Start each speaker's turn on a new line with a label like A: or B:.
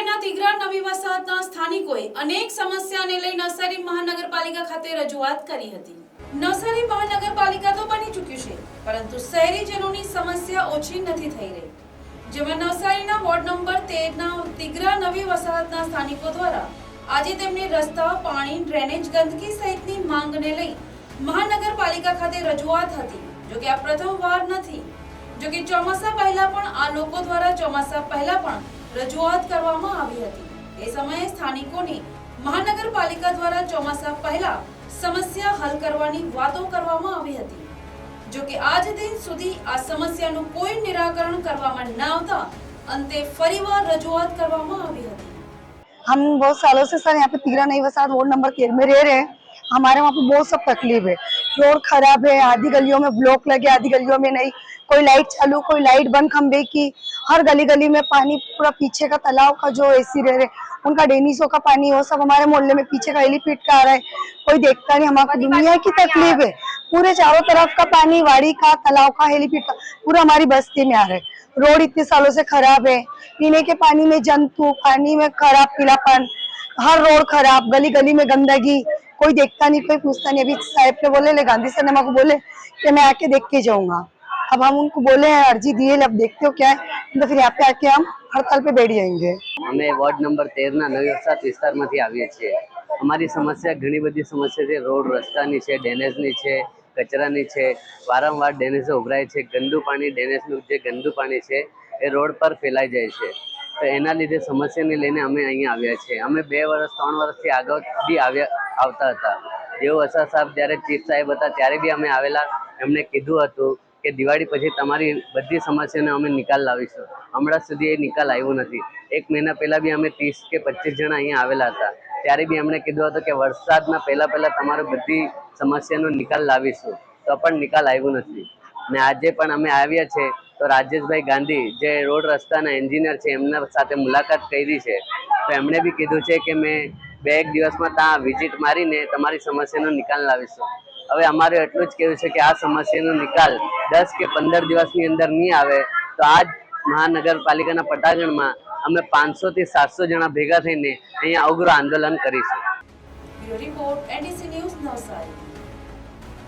A: શહેરના નવી વસાહતના સ્થાનિકોએ અનેક સમસ્યાને લઈ નવસારી મહાનગરપાલિકા ખાતે રજૂઆત કરી હતી. નવસારી મહાનગરપાલિકા તો બની ચૂક્યું છે, પરંતુ શહેરીજનોની સમસ્યા ઓછી નથી થઈ રહી. જેમાં નવસારીના વોર્ડ નંબર તેરના તિગરા નવી વસાહતના સ્થાનિકો દ્વારા આજે તેમની રસ્તા, પાણી, ડ્રેનેજ ગંદકી સહિતની માંગને લઈ મહાનગરપાલિકા ખાતે રજૂઆત હતી. જો કે આ પ્રથમવાર નથી. જો કે ચોમાસા પહેલા પણ આ લોકો દ્વારા ચોમાસા પહેલા પણ રજૂઆત કરવામાં આવી હતી એ સમયે સ્થાનિકોની મહાનગરપાલિકા દ્વારા ચોમાસા પહેલા સમસ્યા હલ કરવાની વાતો કરવામાં આવી હતી જો કે આજ દિન સુધી આ સમસ્યાનું કોઈ નિરાકરણ કરવામાં ન આવતા અંતે ફરીવાર રજૂઆત કરવામાં આવી હતી
B: हम बहुत सालों से सर यहाँ पे तीरा नई वसात वार्ड नंबर तेरह में रह रहे हैं हमारे वहाँ पे बहुत सब तकलीफ है रोड खराब है आधी गलियों में ब्लॉक लगे आधी गलियों में नहीं। कोई लाइट चालू कोई लाइट बंद खंबे की। हर गली गली में पानी पूरा पीछे का तालाब का जो एसी रह रहे उनका डेनिसो का पानी वो सब हमारे मोहल्ले में पीछे का एलिफिट का आ रहा है। कोई देखता नहीं हमारा दुनिया की तकलीफ़ है। पूरे चारों तरफ़ का पानी वाड़ी का तालाब का हेलीपीड का पूरा हमारी बस्ती में आ रहा है। रोड इतने सालों से खराब है। पीने के पानी में जंतु पानी में खराब पीलापन हर रोड खराब गली गली में गंदगी। कोई देखता नहीं कोई पूछता नहीं अभी साहब ने बोले ले गांधी सिनेमा को बोले कि मैं आके देख के जाऊंगा अब हम उनको बोले हैं अर्जी दिए अब देखते हो क्या है तो फिर यहाँ पे आके हम हड़ताल पे बैठ जाएंगे
C: અમે વોર્ડ નંબર તેરના નવી વસાહત વિસ્તારમાંથી આવીએ છીએ અમારી સમસ્યા ઘણી બધી સમસ્યા છે રોડ રસ્તાની છે ડેનેજની છે કચરાની છે વારંવાર ડેનેજો ઉભરાય છે ગંદુ પાણી ડેનેજનું જે ગંદુ પાણી છે એ રોડ પર ફેલાઈ જાય છે તો એના લીધે સમસ્યાને લઈને અમે અહીંયા આવ્યા છીએ અમે બે વર્ષ ત્રણ વર્ષથી આગળ બી આવ્યા આવતા હતા. જેવો વસા સાહેબ જ્યારે ચીફ સાહેબ હતા, ત્યારે બી અમે આવેલા. એમણે કીધું હતું કે દિવાળી પછી તમારી બધી સમસ્યાનો અમે નિકાલ લાવીશું. હમણાં સુધી એ નિકાલ આવ્યો નથી. એક મહિના પહેલાં બી અમે ત્રીસ કે પચીસ જણા અહીંયા આવેલા હતા. ત્યારે બી એમણે કીધું હતું કે વરસાદના પહેલાં પહેલાં તમારે બધી સમસ્યાનો નિકાલ લાવીશું. તો પણ નિકાલ આવ્યો નથી. ને આજે પણ અમે આવ્યા છે. તો રાજેશભાઈ ગાંધી, જે રોડ રસ્તાના એન્જિનિયર છે, એમના સાથે મુલાકાત કરી છે. તો એમણે બી કીધું છે કે મેં બે એક દિવસમાં ત્યાં વિઝિટ મારીને તમારી સમસ્યાનો નિકાલ લાવીશું. હવે અમારે એટલું જ કહેવું છે કે આ સમસ્યાનો નિકાલ દસ કે પંદર દિવસની અંદર નહીં આવે, તો આ જ મહાનગરપાલિકાના પટાગણમાં અમે પાંચસો થી સાતસો જણા ભેગા થઈને અહીંયા અગ્ર આંદોલન કરીશું.
A: Report, NDC news Navsari.